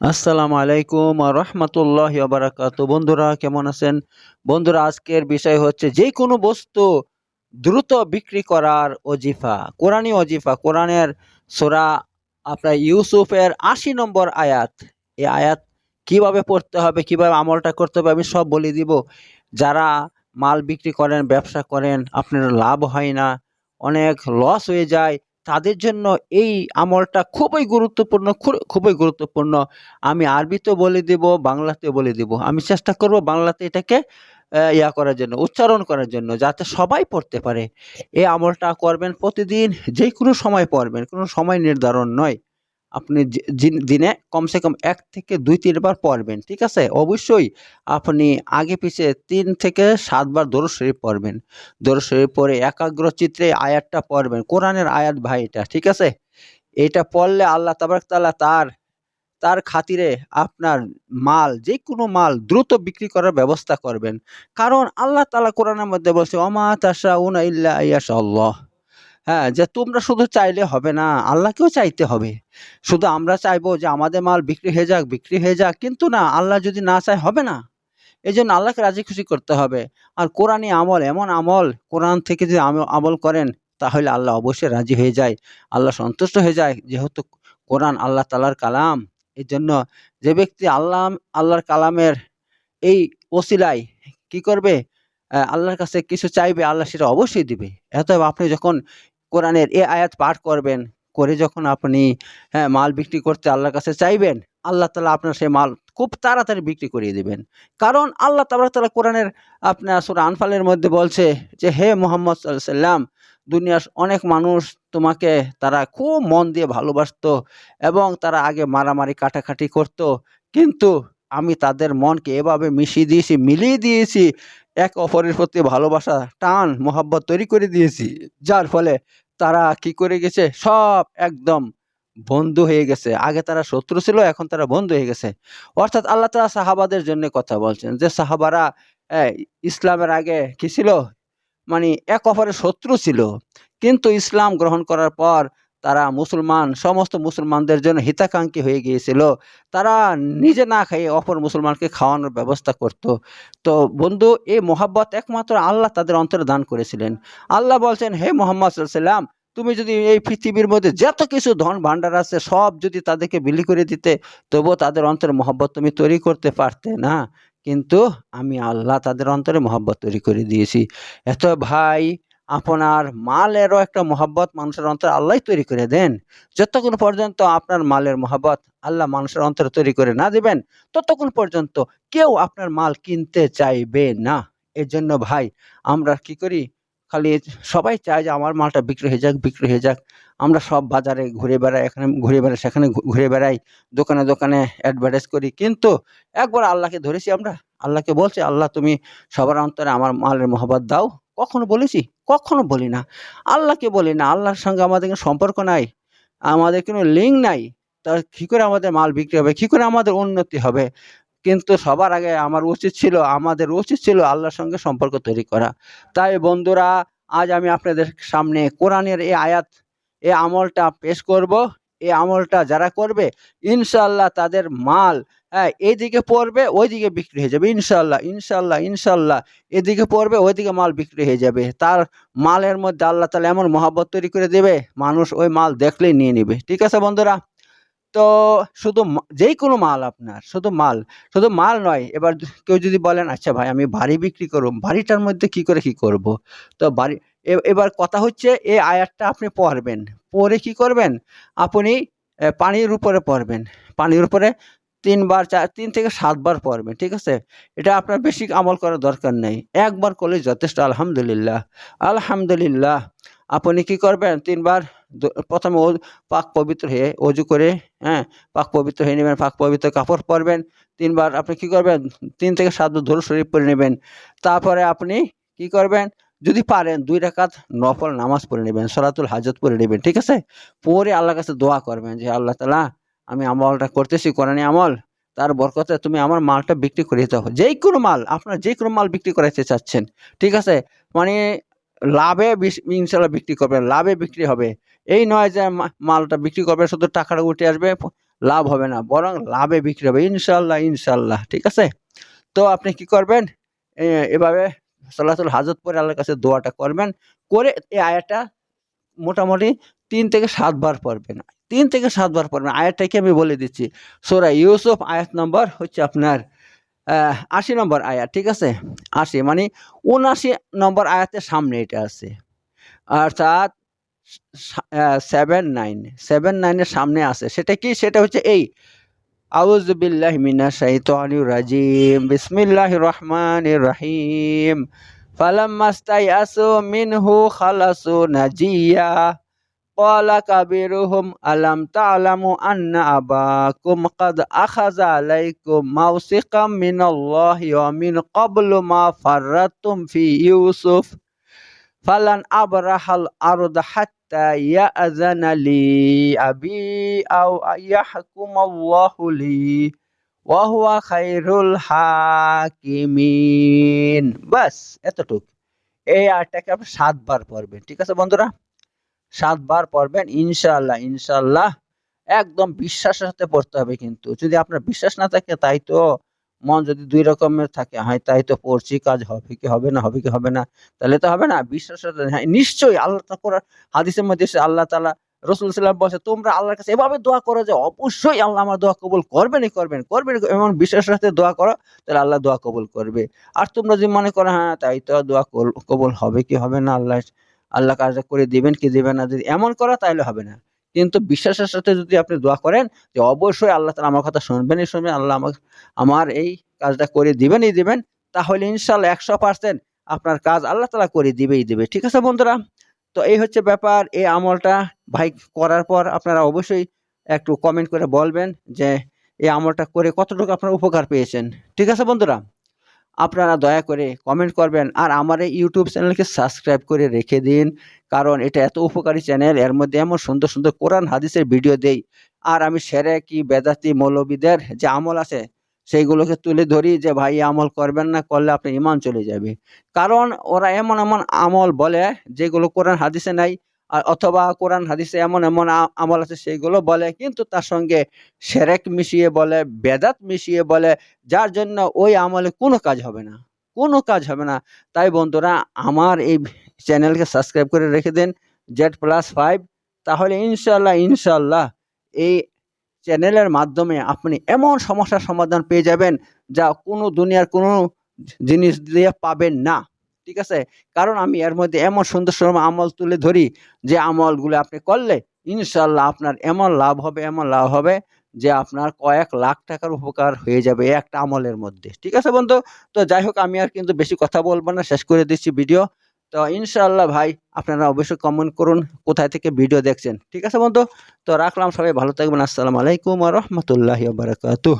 আসসালামু আলাইকুম রহমতুল্লাহ বারাকাতু। বন্ধুরা, কেমন আছেন? বন্ধুরা, আজকের বিষয় হচ্ছে যে কোনো বস্তু দ্রুত বিক্রি করার অজিফা কোরআনী অজিফা কোরআনের সোরা আপনার ইউসুফের আশি নম্বর আয়াত। এই আয়াত কীভাবে পড়তে হবে, কীভাবে আমলটা করতে হবে, আমি সব বলে দিব। যারা মাল বিক্রি করেন, ব্যবসা করেন, আপনার লাভ হয় না, অনেক লস হয়ে যায়। তাদের জন্য এই আমলটা খুবই গুরুত্বপূর্ণ খুবই গুরুত্বপূর্ণ। আমি আরবিতে বলে দেব বাংলাতে বলে দেব। আমি চেষ্টা করব বাংলাতে এটাকে ইয়া করার জন্য, উচ্চারণ করার জন্য, যাতে সবাই পড়তে পারে। এই আমলটা করবেন প্রতিদিন যে কোনো সময় পড়বেন, কোনো সময় নির্ধারণ নয়। আপনি দিনে কমসে কম এক থেকে দুই তিনবার পড়বেন, ঠিক আছে? অবশ্যই আপনি আগে পিছে তিন থেকে সাতবার দরুদ শরীফ পড়বেন। দরুদ শরীফ পরে একাগ্র চিত্রে আয়াতটা পড়বেন, কোরআনের আয়াত ভাই এটা, ঠিক আছে? এটা পড়লে আল্লাহ তাবারক তাআলা তার তার খাতিরে আপনার মাল যে কোনো মাল দ্রুত বিক্রি করার ব্যবস্থা করবেন। কারণ আল্লাহ তালা কোরআনের মধ্যে বলছে অমা তাশাউনা ইল্লা আল্লাহ হ্যাঁ যে তোমরা শুধু চাইলে হবে না, আল্লাহকেও চাইতে হবে। শুধু আমরা চাইব যে আমাদের মাল বিক্রি হয়ে যাক, বিক্রি হয়ে যাক, কিন্তু না, আল্লাহ যদি না চায় হবে না। এই জন্য আল্লাহকে রাজি খুশি করতে হবে। আর কোরআনই আমল, এমন আমল, কোরআন থেকে যদি আম- আমল করেন, তাহলে আল্লাহ অবশ্যই রাজি হয়ে যায়, আল্লাহ সন্তুষ্ট হয়ে যায়, যেহেতু কোরআন আল্লাহ তালার কালাম। এই জন্য যে ব্যক্তি আল্লাহ, আল্লাহর কালামের এই ওসিলায় কি করবে? আল্লাহর কাছে কিছু চাইবে, আল্লাহ সেটা অবশ্যই দিবে। অতএব আপনি যখন কোরআনের এ আয়াত পাঠ করবেন, করে যখন আপনি হ্যাঁ মাল বিক্রি করতে আল্লাহর কাছে চাইবেন, আল্লাহ তালা আপনার সেই মাল খুব তাড়াতাড়ি বিক্রি করিয়ে দিবেন। কারণ আল্লাহ তালা তালা কোরআনের আপনার সুরা আনফালের মধ্যে বলছে যে, হে মোহাম্মদ সাল্লাম দুনিয়ার অনেক মানুষ তোমাকে তারা খুব মন দিয়ে ভালোবাসত এবং তারা আগে মারামারি, কাটাকাটি করত, কিন্তু আমি তাদের মনকে এভাবে মিশিয়ে দিয়েছি, মিলিয়ে দিয়েছি। এক অপরের প্রতি ভালোবাসা, টান, মোহাব্বত তৈরি করে দিয়েছি। যার ফলে তারা কি করে গেছে? সব একদম বন্ধু হয়ে গেছে। আগে তারা শত্রু ছিল, এখন তারা বন্ধু হয়ে গেছে। অর্থাৎ আল্লাহ তাআলা সাহাবাদের জন্য কথা বলছেন যে, সাহাবারা ইসলামের আগে কি ছিল? মানে এক অপরের শত্রু ছিল। কিন্তু ইসলাম গ্রহণ করার পর তারা মুসলমান, সমস্ত মুসলমানদের জন্য হিতাকাঙ্ক্ষী হয়ে গিয়েছিল। তারা নিজে না খেয়ে অপর মুসলমানকে খাওয়ানোর ব্যবস্থা করত। তো বন্ধু এই মোহাব্বত একমাত্র আল্লাহ তাদের অন্তরে দান করেছিলেন। আল্লাহ বলছেন, হে মোহাম্মদ সাল্লাম তুমি যদি এই পৃথিবীর মধ্যে যত কিছু ধন ভাণ্ডার আছে, সব যদি তাদেরকে বিলি করে দিতে, তবুও তাদের অন্তরে মোহাব্বত তুমি তৈরি করতে পারতে না। কিন্তু আমি আল্লাহ তাদের অন্তরে মোহাব্বত তৈরি করে দিয়েছি। এত ভাই আপনার মালেরও একটা মহাব্বত মানুষের অন্তরে আল্লাহ তৈরি করে দেন। যতক্ষণ পর্যন্ত আপনার মালের মোহাব্বত আল্লাহ মানুষের অন্তরে তৈরি করে না দিবেন, ততক্ষণ পর্যন্ত কেউ আপনার মাল কিনতে চাইবে না। এর জন্য ভাই, আমরা কি করি? খালি সবাই চায় যে আমার মালটা বিক্রি হয়ে যাক, বিক্রি হয়ে যাক। আমরা সব বাজারে ঘুরে বেড়াই, এখানে ঘুরে বেড়াই, সেখানে ঘুরে বেড়াই, দোকানে দোকানে অ্যাডভার্টাইজ করি। কিন্তু একবার আল্লাহকে ধরেছি আমরা, আল্লাহকে বলছি, আল্লাহ তুমি সবার অন্তরে আমার মালের মোহাব্বত দাও। কখনো বলেছি? কখনো বলি না। আল্লাহকে বলি না, আল্লাহর সঙ্গে আমাদের কোনো সম্পর্ক নাই, আমাদের কোনো লিঙ্ক নাই, তা কি করে আমাদের মাল বিক্রি হবে, কি করে আমাদের উন্নতি হবে? কিন্তু সবার আগে আমার উচিত ছিল, আমাদের উচিত ছিল আল্লাহর সঙ্গে সম্পর্ক তৈরি করা। তাই বন্ধুরা, আজ আমি আপনাদের সামনে কোরআনের এই আয়াত, এই আমলটা পেশ করব। এই আমলটা যারা করবে ইনশাল্লাহ তাদের মাল হ্যাঁ এইদিকে পড়বে, ওইদিকে বিক্রি হয়ে যাবে ইনশাল্লাহ ইনশাল্লাহ ইনশাল্লাহ এদিকে পড়বে, ওইদিকে মাল বিক্রি হয়ে যাবে। তার মালের মধ্যে আল্লাহ তালা এমন মহাব্বত তৈরি করে দেবে, মানুষ ওই মাল দেখলেই নিয়ে নেবে। ঠিক আছে বন্ধুরা? তো শুধু যেই কোনো মাল আপনার, শুধু মাল শুধু মাল নয়, এবার কেউ যদি বলেন আচ্ছা ভাই, আমি বাড়ি বিক্রি করব, বাড়িটার মধ্যে কি করে কি করব? তো বাড়ি এবার কথা হচ্ছে এই আয়াতটা আপনি পড়বেন। পরে কি করবেন? আপনি পানির উপরে পড়বেন। পানির উপরে তিনবার চার তিন থেকে সাতবার পড়বেন ঠিক আছে? এটা আপনার বেশি আমল করার দরকার নেই। একবার করলে যথেষ্ট, আলহামদুলিল্লাহ। আলহামদুলিল্লাহ। আপনি কি করবেন? তিনবার প্রথমে পাক পবিত্র হয়ে অজু করে হ্যাঁ পাক পবিত্র হয়ে নেবেন, পাক পবিত্র কাপড় পরবেন। তিনবার আপনি কি করবেন? তিন থেকে সাতবার ধরু শরীফ পরে নেবেন। তারপরে আপনি কি করবেন? যদি পারেন, দুই রাকাত নফল নামাজ পড়ে নেবেন, সলাতুল হাজত পড়ে নেবেন, ঠিক আছে? পরে আল্লাহর কাছে দোয়া করবেন যে, আল্লাহ তালা আমি আমলটা করতেছি, কোরআনী আমল, তার বরকতে তুমি আমার মালটা বিক্রি করে হবে যেই কোনো মাল, আপনার যে কোনো মাল বিক্রি করাইতে চাচ্ছেন, ঠিক আছে? মানে লাভে ইনশাল্লাহ বিক্রি করবেন, লাভে বিক্রি হবে। এই নয় যে মালটা বিক্রি করবে শুধু টাকাটা উঠে আসবে, লাভ হবে না, বরং লাভে বিক্রি হবে ইনশাল্লাহ ইনশাল্লাহ ঠিক আছে? তো আপনি কি করবেন? এভাবে সলাতুল হাজত পরে আল্লাহর কাছে দোয়াটা করবেন, করে এই আয়াটা মোটামুটি তিন থেকে সাতবার পড়বেন তিন থেকে সাতবার পড়বেন আয়াতটাকে আমি বলে দিচ্ছি। সোরা ইউসুফ আয়াত নম্বর হচ্ছে আপনার আশি নম্বর আয়াত, ঠিক আছে? আশি মানে উনআশি নম্বর আয়াতের সামনে এটা আছে। অর্থাৎ সেভেন নাইন, সেভেন নাইনের সামনে আছে। সেটা কি? সেটা হচ্ছে এই আউজ বিল্লাহ মিনা শাইতানির রাজিম বিসমিল্লাহ রহমান রহিম। فلما استيأسوا منه خلصوا نجيا. قال كبيرهم ألم تعلموا أن أباكم قد أخذ عليكم موثقا من الله ومن قبل ما فرطتم في يوسف؟ فلن أبرح الأرض حتى يأذن لي أبي أو يحكم الله لي. ওয়াহুয়া খাইরুল হাকিমিন। বাস, এতটুক। এই আটটাকে আপনি সাতবার পড়বেন, ঠিক আছে বন্ধুরা? সাতবার পড়বেন ইনশাল্লাহ ইনশাল্লাহ একদম বিশ্বাসের সাথে পড়তে হবে কিন্তু। যদি আপনার বিশ্বাস না থাকে, তাই তো মন যদি দুই রকমের থাকে হ্যাঁ তাই তো পড়ছি, কাজ হবে কি হবে না, হবে কি হবে না, তাহলে তো হবে না। বিশ্বাসের বিশ্বাস হ্যাঁ, নিশ্চয়ই আল্লাহ করার হাদিসের মধ্যে আল্লাহ তালা রসুল সাল্লাম বলছে, তোমরা আল্লাহর কাছে এভাবে দোয়া করো যে অবশ্যই আল্লাহ আমার দোয়া কবুল করবেনই করবেন করবেন এমন বিশ্বাসের সাথে দোয়া করো, তাহলে আল্লাহ দোয়া কবুল করবে। আর তোমরা যদি মনে করো হ্যাঁ তাই তো দোয়া কবুল হবে কি হবে না, আল্লাহ আল্লাহ কাজটা করে দিবেন কি দিবেন না, যদি এমন করো তাহলে হবে না। কিন্তু বিশ্বাসের সাথে যদি আপনি দোয়া করেন, যে অবশ্যই আল্লাহ তালা আমার কথা শুনবেনই শুনবেন, আল্লাহ আমার আমার এই কাজটা করে দিবেনই দিবেন, তাহলে ইনশাল্লাহ একশো পার্সেন্ট আপনার কাজ আল্লাহ তালা করে দিবেই দিবে। ঠিক আছে বন্ধুরা? তো এই হচ্ছে ব্যাপার, এই আমলটা ভাই করার পর আপনারা অবশ্যই একটু কমেন্ট করে বলবেন যে এই আমলটা করে কতটুকু আপনারা উপকার পেয়েছেন। ঠিক আছে বন্ধুরা? আপনারা দয়া করে কমেন্ট করবেন আর আমার এই ইউটিউব চ্যানেলকে সাবস্ক্রাইব করে রেখে দিন, কারণ এটা এত উপকারী চ্যানেল এর মধ্যে এমন সুন্দর সুন্দর কোরআন, হাদিসের ভিডিও দেই। আর আমি সেরে কি বেদাতি মৌলবীদের যে আমল আছে সেইগুলোকে তুলে ধরি যে, ভাই আমল করবেন না, করলে আপনার ইমান চলে যাবে। কারণ ওরা এমন এমন আমল বলে যেগুলো কোরআন হাদিসে নাই অথবা কোরআন হাদিসে এমন এমন আমল আছে সেইগুলো বলে, কিন্তু তার সঙ্গে সেরেক মিশিয়ে বলে, বেদাত মিশিয়ে বলে, যার জন্য ওই আমলে কোনো কাজ হবে না, কোনো কাজ হবে না। তাই বন্ধুরা, আমার এই চ্যানেলকে সাবস্ক্রাইব করে রেখে দেন জেড প্লাস ফাইভ, তাহলে ইনশাল্লাহ ইনশাল্লাহ এই চ্যানেলের মাধ্যমে আপনি এমন সমস্যার সমাধান পেয়ে যাবেন যা কোনো দুনিয়ার কোনো জিনিস দিয়ে পাবেন না। ঠিক আছে? কারণ আমি এর মধ্যে এমন সুন্দর সুন্দর আমল তুলে ধরি যে আমলগুলো আপনি করলে ইনশাল্লাহ আপনার এমন লাভ হবে, এমন লাভ হবে যে আপনার কয়েক লাখ টাকার উপকার হয়ে যাবে একটা আমলের মধ্যে। ঠিক আছে বন্ধু? তো যাই হোক, আমি আর কিন্তু বেশি কথা বলব না, শেষ করে দিচ্ছি ভিডিও তো ইনশাআল্লাহ ভাই, আপনারা অবশ্যই কমেন্ট করুন কোথায় থেকে ভিডিও দেখছেন। ঠিক আছে বন্ধু? তো রাখলাম সবাই, ভালো থাকবেন। আসসালামু আলাইকুম রহমতুল্লাহ বারাকাতুহ।